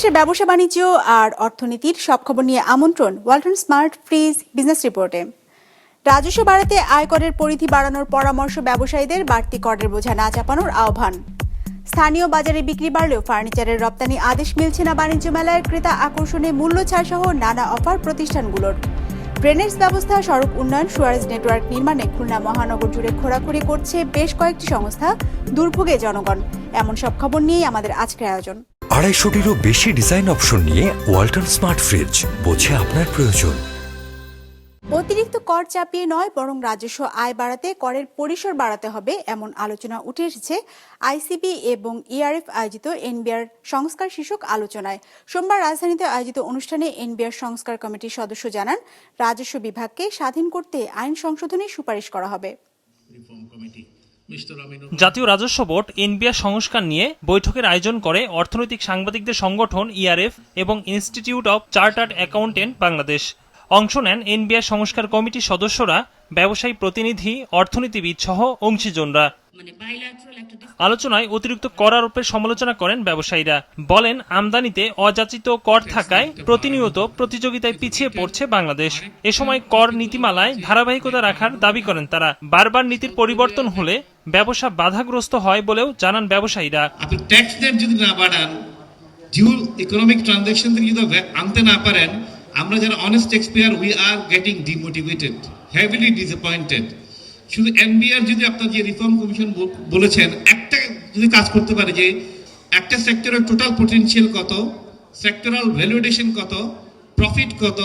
দেশ বিদেশের ব্যবসা বাণিজ্য আর অর্থনীতির সব খবর নিয়ে আমন্ত্রণ ওয়ালটন স্মার্ট ফ্রিজ বিজনেস রিপোর্টে। রাজস্ব বাড়াতে আয়করের পরিধি বাড়ানোর পরামর্শ ব্যবসায়ীদের বাড়তি করের বোঝা না চাপানোর আহ্বান। স্থানীয় বাজারে বিক্রি বাড়লেও ফার্নিচারের রপ্তানি আদেশ মিলছে না বাণিজ্য মেলায়। ক্রেতা আকর্ষণে মূল্য ছাড় সহ নানা অফার প্রতিষ্ঠানগুলোর। ড্রেনেজ ব্যবস্থা, সড়ক উন্নয়ন, সুয়ারেজ নেটওয়ার্ক নির্মাণে খুলনা মহানগর জুড়ে খোরাখুরি করছে বেশ কয়েকটি সংস্থা দুর্ভোগে জনগণ। এমন সব খবর নিয়েই আমাদের আজকের আয়োজন। আড়াইশোটিরও বেশি ডিজাইন অপশন নিয়ে ওয়ালটন স্মার্ট ফ্রিজ বোঝে আপনার প্রয়োজন। অতিরিক্ত কর চাপিয়ে নয় বরং রাজস্ব আয় বাড়াতে করের পরিসর বাড়াতে হবে এমন আলোচনা উঠে এসেছে আইসিবি এবং ইআরএফ আয়োজিত এনবিআর সংস্কার শীর্ষক আলোচনায়। সোমবার রাজধানীতে আয়োজিত অনুষ্ঠানে এনবিআর সংস্কার কমিটির সদস্য জানান রাজস্ব বিভাগকে স্বাধীন করতে আইন সংশোধনের সুপারিশ করা হবে। জাতীয় রাজস্ব বোর্ড এনবিআর সংস্কার নিয়ে বৈঠকের আয়োজন করে অর্থনৈতিক সাংবাদিকদের সংগঠন ইআরএফ এবং institute of chartered accountant Bangladesh. অংশ নেন এনবিআর সংস্কার কমিটির সদস্যরা ব্যবসায়ী প্রতিনিধি অর্থনীতিবিদ সহ অংশীজনরা। মানে আলোচনায় অতিরিক্ত কর আরোপের সমালোচনা করেন ব্যবসায়ীরা। বলেন আমদানিতে অযাচিত কর থাকায় প্রতিনিয়ত প্রতিযোগিতায় পিছিয়ে পড়ছে বাংলাদেশ। এ সময় কর নীতিমালায় ধারাবাহিকতা রাখার দাবি করেন তারা। বারবার নীতির পরিবর্তন হলে ব্যবসা বাধাগ্রস্ত হয় বলেও জানান ব্যবসায়ীরা। আপনি ট্যাক্স রেট যদি না বাড়ান ডিউল ইকোনমিক ট্রানজাকশন থেকে যদি আনতে না পারেন, আমরা যারা honest tax payer we are getting demotivated heavily disappointed শুধু এনবিআর যদি আপনার যে রিফর্ম কমিশন বলেছেন, একটা যদি কাজ করতে পারে যে, একটা সেক্টরের টোটাল পটেনশিয়াল কত সেক্টরাল ভ্যালুয়েশন কত প্রফিট কত,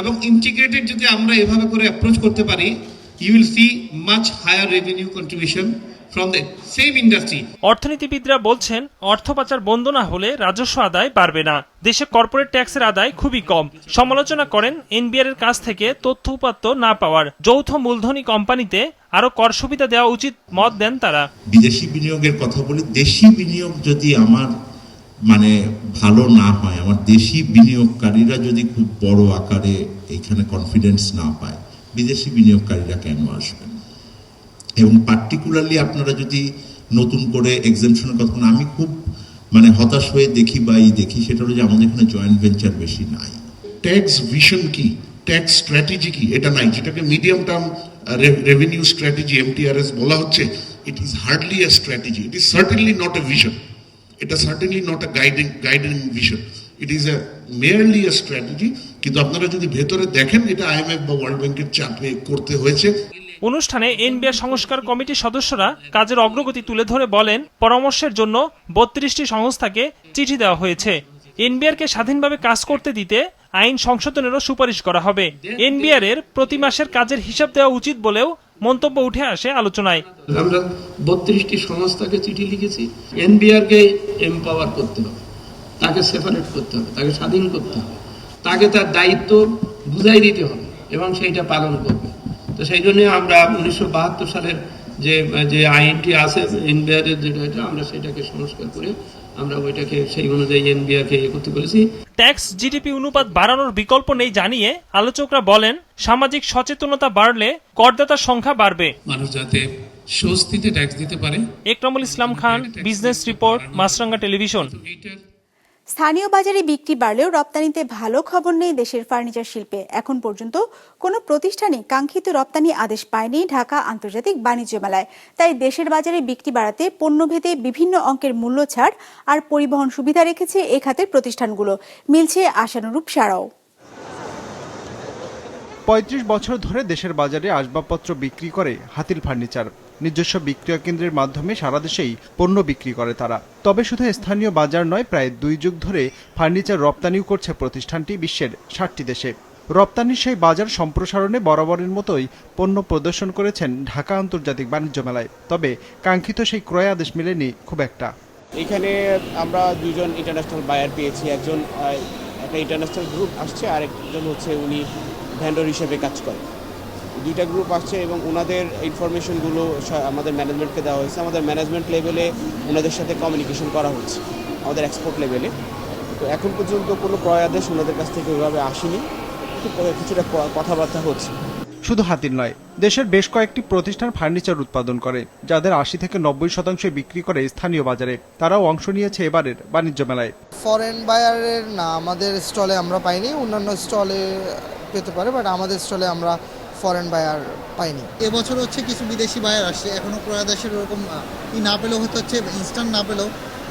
এবং ইন্টিগ্রেটেড যদি আমরা এভাবে করে অ্যাপ্রোচ করতে পারি you will see much higher revenue contribution from the same industry অর্থনীতিবিদরা বলছেন অর্থ পাচার বন্ধ না হলে রাজস্ব আদায় বাড়বে না। দেশে কর্পোরেট ট্যাক্সের আদায় খুবই কম। সমালোচনা করেন এনবিআর এর কাছ থেকে তথ্য উপাত্ত না পাওয়ার। যৌথ মূলধনী কোম্পানিতে আরও কর সুবিধা দেওয়া উচিত মত দেন তারা। বিদেশি বিনিয়োগের কথা বলি দেশি বিনিয়োগ যদি আমার মানে ভালো না হয় আমার দেশি বিনিয়োগকারীরা যদি খুব বড় আকারে এখানে কনফিডেন্স না পায় বিদেশি বিনিয়োগকারীরা কেন আসবেন? এবং পার্টিকুলারলি আপনারা যদি নতুন করে এক্সামশনের কথা আমি খুব মানে হতাশ হয়ে দেখি বা এই দেখি, সেটা হলো যে আমাদের এখানে জয়েন্ট ভেঞ্চার বেশি নাই। ট্যাক্স ভিশন কি? ট্যাক্স স্ট্র্যাটেজি কি? এটা নাই, যেটাকে medium term revenue strategy MTRS বলা হচ্ছে it is hardly a strategy it is certainly not a vision এটা certainly not a guiding guiding vision it is a merely a strategy কিন্তু আপনারা যদি ভেতরে দেখেন এটা আইএমএফ বা ওয়ার্ল্ড ব্যাংকের চাপে করতে হয়েছে। অনুষ্ঠানে এনবিআর সংস্কার কমিটির সদস্যরা কাজের অগ্রগতি তুলে ধরে বলেন পরামর্শের জন্য বত্রিশটি সংস্থাকে চিঠি দেওয়া হয়েছে। এনবিআরকে স্বাধীনভাবে কাজ করতে দিতে আইন সংশোধনেরও সুপারিশ করা হবে। এনবিআর এর প্রতি মাসের কাজের হিসাব দেওয়া উচিত বলেও মন্তব্য উঠে আসে আলোচনায়। আমরা বত্রিশটি সংস্থাকে চিঠি লিখেছি। এনবিআরকে এম্পাওয়ার করতে হবে। তাকে সেপারেট করতে হবে তাকে স্বাধীন করতে হবে। তাকে তার দায়িত্ব বুঝাই দিতে হবে এবং সেইটা পালন করবে। তো সেই জন্য আমরা উনিশশো বাহাত্তর সালের যে যে আইনটি আছে এনবিআরের যেটা এটা আমরা সেটাকে সংস্কার করে আমরা ওইটাকে সেই অনুযায়ী এনবিআরকে ইয়ে করতে বলেছি ট্যাক্স জিডিপি অনুপাত বাড়ানোর বিকল্প নেই জানিয়ে আলোচকরা বলেন সামাজিক সচেতনতা বাড়লে করদাতার সংখ্যা বাড়বে। মানুষ যাতে স্বস্তিতে ট্যাক্স দিতে পারে। Ekramul Islam Khan business report Maasranga television. স্থানীয় বাজারে বিক্রি বাড়লেও রপ্তানিতে ভালো খবর নেই দেশের ফার্নিচার শিল্পে। এখন পর্যন্ত কোনো প্রতিষ্ঠানই কাঙ্ক্ষিত রপ্তানি আদেশ পায়নি ঢাকা আন্তর্জাতিক বাণিজ্য মেলায়। তাই দেশের বাজারে বিক্রি বাড়াতে পণ্যভেদে বিভিন্ন অঙ্কের মূল্য ছাড় আর পরিবহন সুবিধা রেখেছে এ খাতের প্রতিষ্ঠানগুলো। মিলছে আশানুরূপ সারাও পঁয়ত্রিশ বছর ধরে দেশের বাজারে আসবাবপত্র বিক্রি করে হাতিল ফার্নিচার। নিজস্ব বিক্রয় কেন্দ্রের মাধ্যমে সারা দেশেই পণ্য বিক্রি করে তারা। তবে শুধু স্থানীয় বাজার নয়, প্রায় দুই যুগ ধরে ফার্নিচার রপ্তানিও করছে প্রতিষ্ঠানটি বিশ্বের ষাটটি দেশে। রপ্তানির সেই বাজার সম্প্রসারণে বরাবরের মতোই পণ্য প্রদর্শন করেছেন ঢাকা আন্তর্জাতিক বাণিজ্য মেলায়। তবে কাঙ্ক্ষিত সেই ক্রয় আদেশ মেলেনি খুব একটা। এখানে আমরা দুজন ইন্টারন্যাশনাল বায়ার পেয়েছি। একজন একটা ইন্টারন্যাশনাল গ্রুপ আসছে আর একজন হচ্ছে উনি ভ্যান্ডর হিসেবে কাজ করে। দুইটা গ্রুপ আসছে এবং ওনাদের ইনফরমেশনগুলো আমাদের ম্যানেজমেন্টকে দেওয়া হয়েছে। আমাদের ম্যানেজমেন্ট লেভেলে ওনাদের সাথে কমিউনিকেশন করা হচ্ছে আমাদের এক্সপোর্ট লেভেলে তো এখন পর্যন্ত কোনো ক্রয় আদেশ ওনাদের কাছ থেকে ওইভাবে আসেনি। কিছুটা কথাবার্তা হচ্ছে। শুধু হাতির নয় দেশের বেশ কয়েকটি প্রতিষ্ঠান ফার্নিচার উৎপাদন করে যাদের আশি থেকে নব্বই শতাংশ বিক্রি করে স্থানীয় বাজারে। তারাও অংশ নিয়েছে এবারের বাণিজ্য মেলায়। ফরেন বায়ারের না আমাদের স্টলে আমরা পাইনি। অন্যান্য স্টলে পেতে পারে বাট আমাদের স্টলে আমরা ফরেন বায়ার পাইনি। এবছর হচ্ছে কিছু বিদেশি বায়ার আসছে। এখনও ক্রয়াদেশের ওরকম ই না পেলেও হতে হচ্ছে ইনস্ট্যান্ট না পেলেও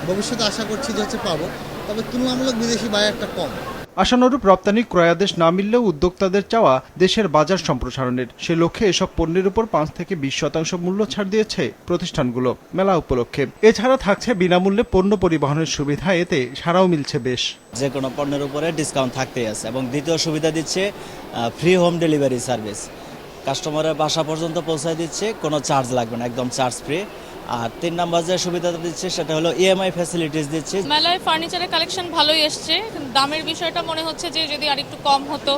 ভবিষ্যতে আশা করছি যে হচ্ছে পাবো। তবে তুলনামূলক বিদেশি বায়ারটা কম। আশানুরূপ রপ্তানি ক্রয়াদেশ না মিললেও উদ্যোক্তাদের চাওয়া দেশের বাজার সম্প্রসারণের। সে লক্ষ্যে এসব পণ্যের উপর পাঁচ থেকে বিশ শতাংশ মূল্য ছাড় দিয়েছে প্রতিষ্ঠানগুলো, মেলা উপলক্ষে। এছাড়া থাকছে বিনামূল্যে পণ্য পরিবহনের সুবিধা, এতে সারাও মিলছে বেশ। যে কোনো পণ্যের উপরে ডিসকাউন্ট থাকতেই আছে এবং দ্বিতীয় সুবিধা দিচ্ছে ফ্রি হোম ডেলিভারি সার্ভিস কাস্টমারের বাসা পর্যন্ত পৌঁছায় দিচ্ছে কোনো চার্জ লাগবে না একদম চার্জ ফ্রি আর তিন নাম্বার যে সুবিধাটা দিচ্ছে সেটা হলো ইএমআই ফ্যাসিলিটিস দিচ্ছে। মেলায় ফার্নিচারের কালেকশন ভালোই এসছে দামের বিষয়টা মনে হচ্ছে যে যদি আরেকটু কম হতো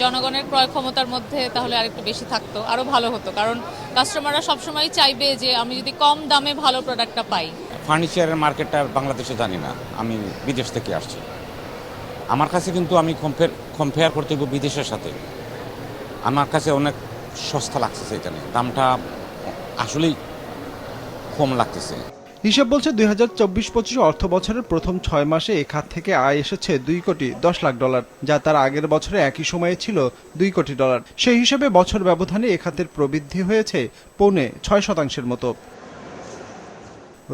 জনগণের ক্রয় ক্ষমতার মধ্যে তাহলে আরেকটু বেশি থাকতো আরও ভালো হতো। কারণ কাস্টমাররা সবসময় চাইবে যে আমি যদি কম দামে ভালো প্রোডাক্টটা পাই। ফার্নিচারের মার্কেটটা বাংলাদেশে জানি না আমি বিদেশ থেকে আসছি। আমার কাছে কিন্তু আমি কম্পেয়ার কম্পেয়ার করতে গিয়ে বিদেশের সাথে। আমার কাছে অনেক সস্তা লাগতেছে এখানে দামটা আসলেই কম লাগতেছে। হিসাব বলছে দুই হাজার চব্বিশ পঁচিশ অর্থ বছরের প্রথম ছয় মাসে এ খাত থেকে আয় এসেছে দুই কোটি দশ লাখ ডলার, যা তার আগের বছরে একই সময়ে ছিল দুই কোটি ডলার। সেই হিসাবে বছর ব্যবধানে এ খাতের প্রবৃদ্ধি হয়েছে পৌনে ছয় শতাংশের মতো।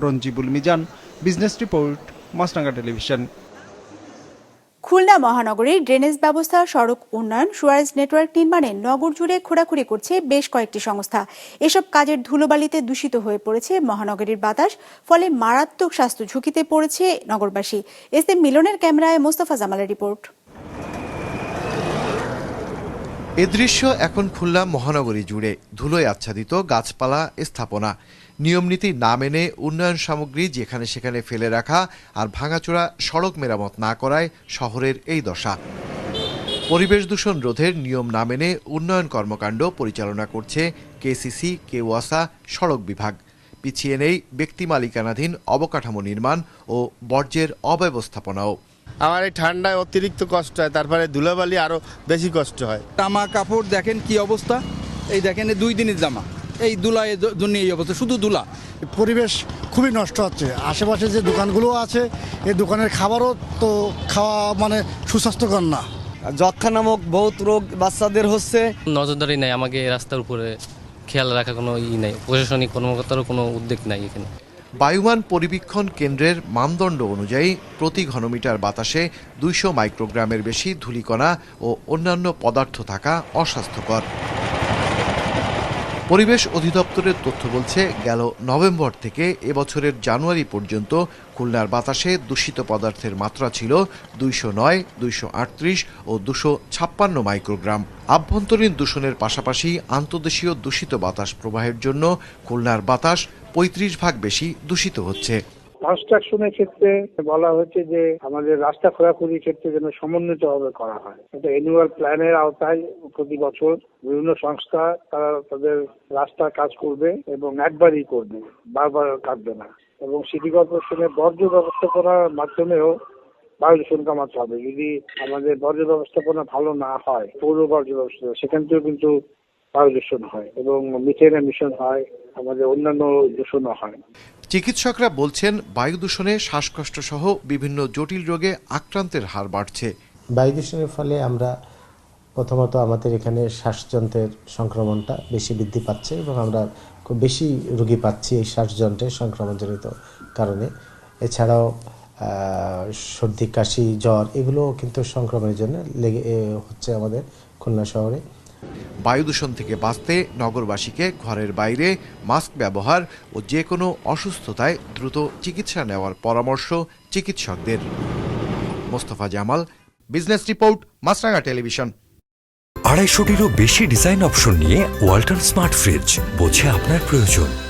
Ranjibul Mizan, business report Maasranga television. Khulna মহানগরীর ড্রেনেজ ব্যবস্থা, সড়ক উন্নয়ন, সুয়ারেজ নেটওয়ার্ক নির্মাণে নগর জুড়ে খোঁড়াখুড়ি করছে বেশ কয়েকটি সংস্থা। এসব কাজের ধুলোবালিতে দূষিত হয়ে পড়েছে মহানগরীর বাতাস, ফলে মারাত্মক স্বাস্থ্য ঝুঁকিতে পড়েছে নগরবাসী। এস মিলনের ক্যামেরায় মোস্তফা জামালের রিপোর্ট। এ দৃশ্য এখন খুলনা মহানগরী জুড়ে ধুলোয় আচ্ছাদিত গাছপালা স্থাপনা। নিয়মনীতি না মেনে উন্নয়ন সামগ্রী যেখানে সেখানে ফেলে রাখা আর ভাঙাচোরা সড়ক মেরামত না করায় শহরের এই দশা। পরিবেশ দূষণ রোধের নিয়ম না মেনে উন্নয়ন কর্মকাণ্ড পরিচালনা করছে কেসিসি কেওয়াসা সড়ক বিভাগ। পিছিয়ে নেই ব্যক্তি মালিকানাধীন অবকাঠামো নির্মাণ ও বর্জ্যের অব্যবস্থাপনাও। আমার এই ঠান্ডায় অতিরিক্ত কষ্ট হয় তারপরে ধুলাবালি আরও বেশি কষ্ট হয়। জামা কাপড় দেখেন কি অবস্থা? এই দেখেন এই দুই দিনের জামা। এই দুলায় জন্য এই অবস্থা শুধু দুলা। পরিবেশ খুবই নষ্ট হচ্ছে। আশেপাশে যে দোকানগুলো আছে এই দোকানের খাবারও তো খাওয়া মানে সুস্বাস্থ্যকর না। যক্ষা নামক বহুত রোগ বাচ্চাদের হচ্ছে। নজরদারি নাই আমাকে রাস্তার উপরে খেয়াল রাখা কোনো ই নাই। প্রশাসনিক কর্মকর্তারও কোনো উদ্যোগ নাই এখানে। বায়ুমান পরিবীক্ষণ কেন্দ্রের মানদণ্ড অনুযায়ী প্রতি ঘনমিটার বাতাসে দুইশো মাইক্রোগ্রামের বেশি ধূলিকণা ও অন্যান্য পদার্থ থাকা অস্বাস্থ্যকর। পরিবেশ অধিদপ্তরের তথ্য বলছে, গেল নভেম্বর থেকে এবছরের জানুয়ারি পর্যন্ত খুলনার বাতাসে দূষিত পদার্থের মাত্রা ছিল দুইশো নয়, দুইশো আটত্রিশ ও দুশো ছাপ্পান্ন মাইক্রোগ্রাম। আভ্যন্তরীণ দূষণের পাশাপাশি আন্তদেশীয় দূষিত বাতাস প্রবাহের জন্য খুলনার বাতাস পঁয়ত্রিশ ভাগ বেশি দূষিত হচ্ছে। কনস্ট্রাকশনের ক্ষেত্রে বলা হয়েছে যে আমাদের রাস্তা খোঁড়াখুড়ির ক্ষেত্রে যেন সমন্বিতভাবে করা হয়। এটা অ্যানুয়াল প্ল্যানের আওতায় প্রতি বছর বিভিন্ন সংস্থা তারা তাদের রাস্তার কাজ করবে এবং একবারই করবে, বারবার কাটবে না। এবং সিটি কর্পোরেশনের বর্জ্য ব্যবস্থাপনার মাধ্যমেও বায়ু দূষণ কমাতে হবে। যদি আমাদের বর্জ্য ব্যবস্থাপনা ভালো না হয়, পৌর বর্জ্য ব্যবস্থা, সেখান থেকেও কিন্তু বায়ু দূষণ হয় এবং মিথেন এমিশন হয়, আমাদের অন্যান্য দূষণও হয়। চিকিৎসকরা বলছেন বায়ু দূষণে শ্বাসকষ্ট সহ বিভিন্ন জটিল রোগে আক্রান্তের হার বাড়ছে। বায়ু দূষণের ফলে আমরা প্রথমত আমাদের এখানে শ্বাসযন্ত্রের সংক্রমণটা বেশি বৃদ্ধি পাচ্ছে এবং আমরা খুব বেশি রোগী পাচ্ছি এই শ্বাসযন্ত্রের সংক্রমণজনিত কারণে। এছাড়াও সর্দি, কাশি, জ্বর এগুলো কিন্তু সংক্রমণের জন্য লেগে হচ্ছে আমাদের খুলনা শহরে। বায়ু দূষণ থেকে বাঁচতে নগরবাসীকে ঘরের বাইরে মাস্ক ব্যবহার ও যে কোনো অসুস্থতায় দ্রুত চিকিৎসা নেওয়ার পরামর্শ চিকিৎসকদের। Mostafa Jamal, business report Maasranga television. আড়াইশোটিরও বেশি ডিজাইন অপশন নিয়ে ওয়াল্টার স্মার্ট ফ্রিজ, বোঝে আপনার প্রয়োজন।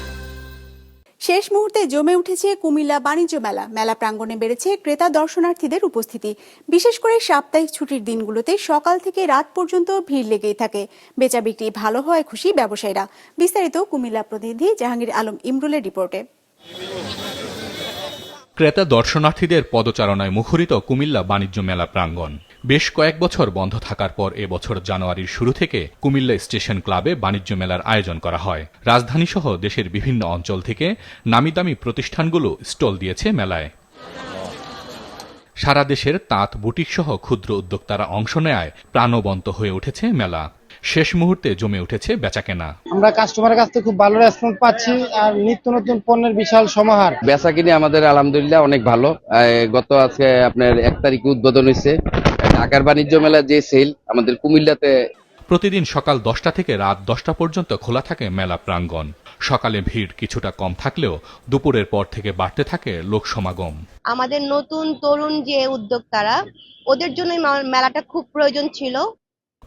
শেষ মুহূর্তে জমে উঠেছে কুমিল্লা বাণিজ্য মেলা। মেলা প্রাঙ্গণে বেড়েছে ক্রেতা দর্শনার্থীদের উপস্থিতি। বিশেষ করে সাপ্তাহিক ছুটির দিনগুলোতে সকাল থেকে রাত পর্যন্ত ভিড় লেগেই থাকে। বেচা বিক্রি ভালো হওয়ায় খুশি ব্যবসায়ীরা। বিস্তারিত কুমিল্লা প্রতিনিধি জাহাঙ্গীর আলম ইমরুলের রিপোর্টে। ক্রেতা দর্শনার্থীদের পদচারণায় মুখরিত কুমিল্লা বাণিজ্য মেলা প্রাঙ্গণ। বেশ কয়েক বছর বন্ধ থাকার পর এবছর জানুয়ারির শুরু থেকে কুমিল্লা স্টেশন ক্লাবে বাণিজ্য মেলার আয়োজন করা হয়। রাজধানীসহ দেশের বিভিন্ন অঞ্চল থেকে নামিদামি প্রতিষ্ঠানগুলো স্টল দিয়েছে মেলায়। সারা দেশের তাঁত বুটিক সহ ক্ষুদ্র উদ্যোক্তারা অংশ নেয় প্রাণবন্ত হয়ে উঠেছে মেলা। শেষ মুহূর্তে জমে উঠেছে বেচাকেনা। আমরা কাস্টমারের কাছ থেকে খুব ভালো রেসপন্স পাচ্ছি আর নিত্য নতুন পণ্যের বিশাল সমাহার। বেচা কিনে আমাদের আলহামদুলিল্লাহ অনেক ভালো। আহ, গত আজকে আপনার এক তারিখে উদ্বোধন হয়েছে। ঢাকার বাণিজ্য মেলা যে সেল আমাদের কুমিল্লাতে প্রতিদিন সকাল দশটা থেকে রাত দশটা পর্যন্ত খোলা থাকে মেলা প্রাঙ্গণ। সকালে ভিড় কিছুটা কম থাকলেও দুপুরের পর থেকে বাড়তে থাকে লোক সমাগম। আমাদের নতুন তরুণ যে উদ্যোক্তারা ওদের জন্য মেলাটা খুব প্রয়োজন ছিল।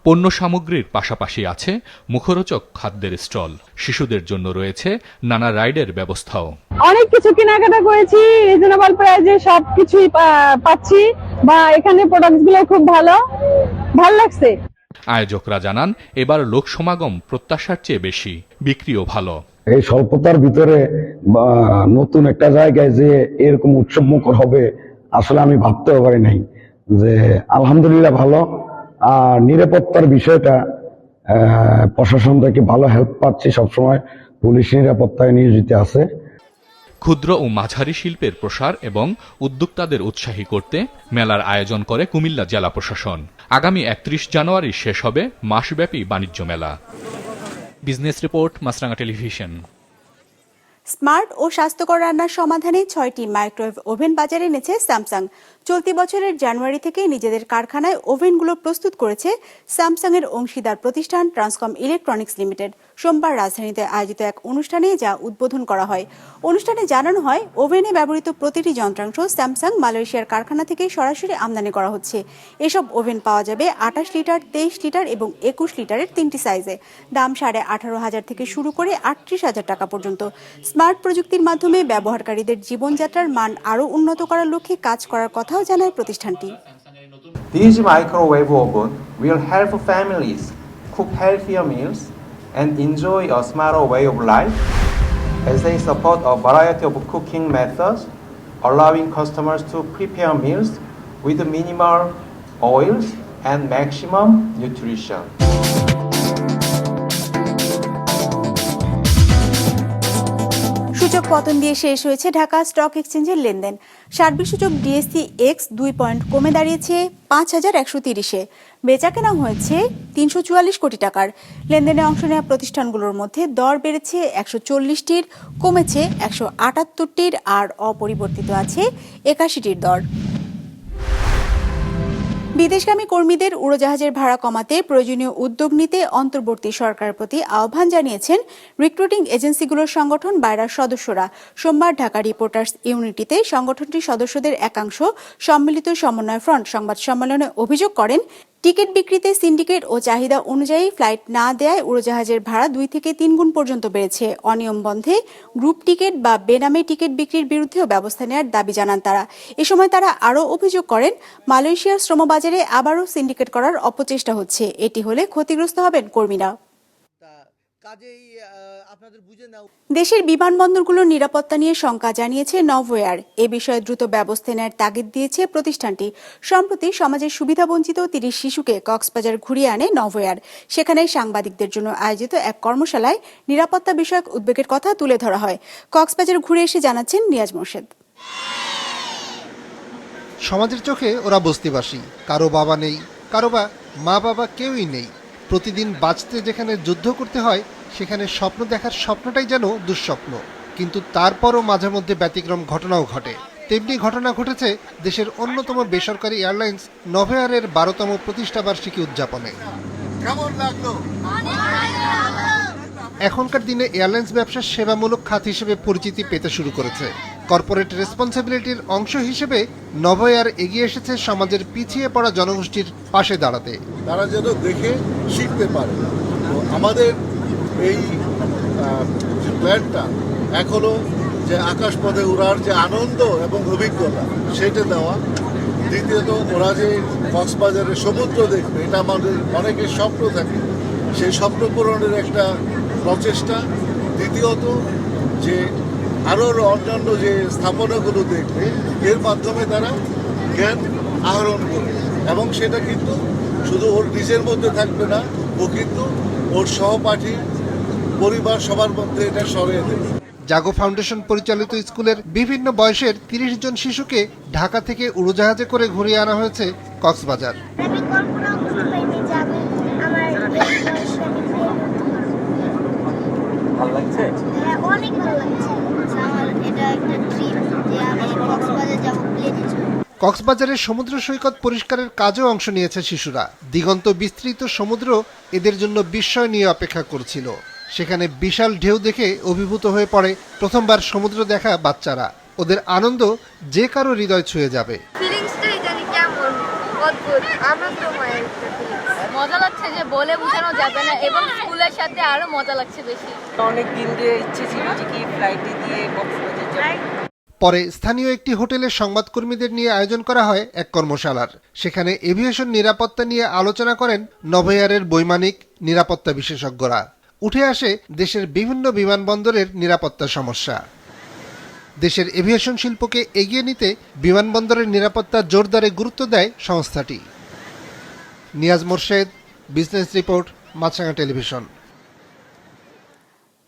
পণ্য সামগ্রীর পাশাপাশি আছে মুখরোচক খাদ্যের স্টল। শিশুদের জন্য রয়েছে নানা রাইডের ব্যবস্থাও। অনেক কিছু কেনাকাটা করেছি রিজনেবল প্রাইসে সব কিছুই পাচ্ছি বা এখানে প্রোডাক্টগুলো খুব ভালো ভালো লাগছে। আয়োজকরা জানান এবার লোক সমাগম প্রত্যাশার চেয়ে বেশি বিক্রিও ভালো। এই স্বল্পতার ভিতরে বা নতুন একটা জায়গায় যে এরকম উৎসব মুখর হবে আসলে আমি ভাবতেও পারি নাই যে আলহামদুলিল্লাহ ভালো। আর নিরাপত্তার বিষয়টা প্রশাসন থেকে ভালো হেল্প পাচ্ছি সবসময়। পুলিশ নিরাপত্তায় নিয়োজিত আছে। ক্ষুদ্র ও মাঝারি শিল্পের প্রসার এবং উদ্যোক্তাদের উৎসাহী করতে মেলার আয়োজন করে কুমিল্লা জেলা প্রশাসন। আগামী একত্রিশ জানুয়ারি শেষ হবে মাসব্যাপী বাণিজ্য মেলা। Business report Maasranga television. Smart ও স্বাস্থ্যকর রান্নার সমাধানে ছয়টি মাইক্রোওয়েভ ওভেন বাজারে এনেছে স্যামসাং। চলতি বছরের জানুয়ারি থেকে নিজেদের কারখানায় ওভেনগুলো প্রস্তুত করেছে স্যামসাং এর অংশীদার প্রতিষ্ঠান ট্রান্সকম ইলেকট্রনিক্স লিমিটেড। সোমবার রাজধানীতে আয়োজিত এক অনুষ্ঠানে যা উদ্বোধন করা হয়। অনুষ্ঠানে জানানো হয়, ওভেনে ব্যবহৃত প্রতিটি যন্ত্রাংশ স্যামসাং মালয়েশিয়ার কারখানা থেকে সরাসরি আমদানি করা হচ্ছে। এসব ওভেন পাওয়া যাবে আঠাশ লিটার, তেইশ লিটার এবং একুশ লিটারের তিনটি সাইজে। দাম সাড়ে আঠারো হাজার থেকে শুরু করে আটত্রিশ হাজার টাকা পর্যন্ত। স্মার্ট প্রযুক্তির মাধ্যমে ব্যবহারকারীদের জীবনযাত্রার মান আরও উন্নত করার লক্ষ্যে কাজ করার কথাও জানায় প্রতিষ্ঠানটি This microwave oven will help families cook healthier meals and enjoy a smarter way of life as they support a variety of cooking methods, allowing customers to prepare meals with minimal oils and maximum nutrition. সূচক পতন দিয়ে শেষ হয়েছে Dhaka stock এক্সচেঞ্জের লেনদেন। সার্বিক সূচক DSC x দুই পয়েন্ট কমে দাঁড়িয়েছে পাঁচ হাজার একশো তিরিশে। বেচা কেনা হয়েছে তিনশো চুয়াল্লিশ কোটি টাকার। লেনদেনে অংশ নেওয়া প্রতিষ্ঠানগুলোর মধ্যে দর বেড়েছে একশো চল্লিশটির, কমেছে একশো আটাত্তরটির আর অপরিবর্তিত আছে একাশিটির দর। বিদেশগামী কর্মীদের উড়োজাহাজের ভাড়া কমাতে প্রয়োজনীয় উদ্যোগ নিতে অন্তর্বর্তী সরকার প্রতি আহ্বান জানিয়েছেন রিক্রুটিং এজেন্সিগুলোর সংগঠন বাইরার সদস্যরা। সোমবার ঢাকা রিপোর্টার্স ইউনিটিতে সংগঠনটির সদস্যদের একাংশ সম্মিলিত সমন্বয় ফ্রন্ট সংবাদ সম্মেলনে অভিযোগ করেন টিকিট বিক্রিতে সিন্ডিকেট ও চাহিদা অনুযায়ী ফ্লাইট না দেয়ায় উড়োজাহাজের ভাড়া দুই থেকে তিন গুণ পর্যন্ত বেড়েছে। অনিয়ম বন্ধে গ্রুপ টিকিট বা বেনামে টিকিট বিক্রির বিরুদ্ধেও ব্যবস্থা নেওয়ার দাবি জানান তারা। এ সময় তারা আরও অভিযোগ করেন, মালয়েশিয়ার শ্রমবাজারে আবারও সিন্ডিকেট করার অপচেষ্টা হচ্ছে। এটি হলে ক্ষতিগ্রস্ত হবেন কর্মীরা। দেশের বিমানবন্দরগুলোর নিরাপত্তা নিয়ে শঙ্কা জানিয়েছে নভওয়ার এ বিষয়ে দ্রুত ব্যবস্থা নেওয়ার তাগিদ দিয়েছে প্রতিষ্ঠানটি। সম্প্রতি সমাজের সুবিধাবঞ্চিত তিরিশ শিশুকে কক্সবাজার ঘুরিয়ে আনে নভওয়ার সেখানে সাংবাদিকদের জন্য আয়োজিত এক কর্মশালায় নিরাপত্তা বিষয়ক উদ্বেগের কথা তুলে ধরা হয়। কক্সবাজার ঘুরে এসে জানাচ্ছেন নিয়াজ মোর্শেদ। সমাজের চোখে ওরা বস্তিবাসী। কারও বাবা নেই কারও বা মা বাবা কেউই নেই। প্রতিদিন বাঁচতে যেখানে যুদ্ধ করতে হয় সেখানে স্বপ্ন দেখার স্বপ্নটাই যেন দুঃস্বপ্ন। কিন্তু তারপরও মাঝে মধ্যে ব্যতিক্রম ঘটনাও ঘটে। তেমনি ঘটনা ঘটেছে দেশের অন্যতম বেসরকারি এয়ারলাইন্স নভেয়ারের বারোতম প্রতিষ্ঠাবার্ষিকী উদযাপনে। এখনকার দিনে এয়ারলাইন্স ব্যবসা সেবামূলক খাত হিসেবে পরিচিতি পেতে শুরু করেছে। কর্পোরেট রেসপন্সিবিলিটির অংশ হিসেবে নভয়ার এগিয়ে এসেছে সমাজের পিছিয়ে পড়া জনগোষ্ঠীর পাশে দাঁড়াতে। তারা যেন দেখে শিখতে পারে। আমাদের এই যে প্ল্যানটা এখনও যে আকাশপথে উড়ার যে আনন্দ এবং অভিজ্ঞতা, সেটা দেওয়া। দ্বিতীয়ত, ওরা যে কক্সবাজারের সমুদ্র দেখবে, এটা আমাদের অনেকের স্বপ্ন থাকে। সেই স্বপ্ন পূরণের একটা প্রচেষ্টা। দ্বিতীয়ত, যে আরও অন্যান্য যে স্থাপনাগুলো দেখবে, এর মাধ্যমে তারা জ্ঞান আহরণ করবে। এবং সেটা কিন্তু শুধু ওর নিজের মধ্যে থাকবে না, ও কিন্তু ওর সহপাঠী পরিবার সবার মধ্যে এটা সরিয়ে দেবে জাগো ফাউন্ডেশন পরিচালিত স্কুলের বিভিন্ন বয়সের তিরিশ জন শিশুকে ঢাকা থেকে উড়োজাহাজে করে ঘুরিয়ে আনা হয়েছে কক্সবাজার। ভালো লাগছে? হ্যাঁ অনেক ভালো লাগছে। আমার এটা একটা ড্রিম যে আমি কক্সবাজার যাব প্লেনে কক্সবাজারের সমুদ্র সৈকত পরিষ্কারের কাজেও অংশ নিয়েছে শিশুরা। দিগন্ত বিস্তৃত সমুদ্র এদের জন্য বিস্ময় নিয়ে অপেক্ষা করছিল। সেখানে বিশাল ঢেউ দেখে অভিভূত হয়ে পড়ে প্রথমবার সমুদ্র দেখা বাচ্চারা। ওদের আনন্দ যে কারও হৃদয় ছুঁয়ে যাবে। মজা লাগছে যে বলে বোঝানো যাবে না এবং স্কুলের সাথে আরও মজা লাগছে বেশি। অনেক দিন দিয়ে ইচ্ছে ছিল যে কি ফ্লাইটে দিয়ে কক্সবাজার যাব পরে স্থানীয় একটি হোটেলের সংবাদকর্মীদের নিয়ে আয়োজন করা হয় এক কর্মশালার। সেখানে এভিয়েশন নিরাপত্তা নিয়ে আলোচনা করেন নভেয়ারের বৈমানিক নিরাপত্তা বিশেষজ্ঞরা। উঠে আসে দেশের বিভিন্ন বিমানবন্দরের নিরাপত্তা সমস্যা। দেশের এভিয়েশন শিল্পকে এগিয়ে নিতে বিমানবন্দরের নিরাপত্তা জোরদারে গুরুত্ব দেয় সংস্থাটি। Niaz Morshed, business report, Maasranga television.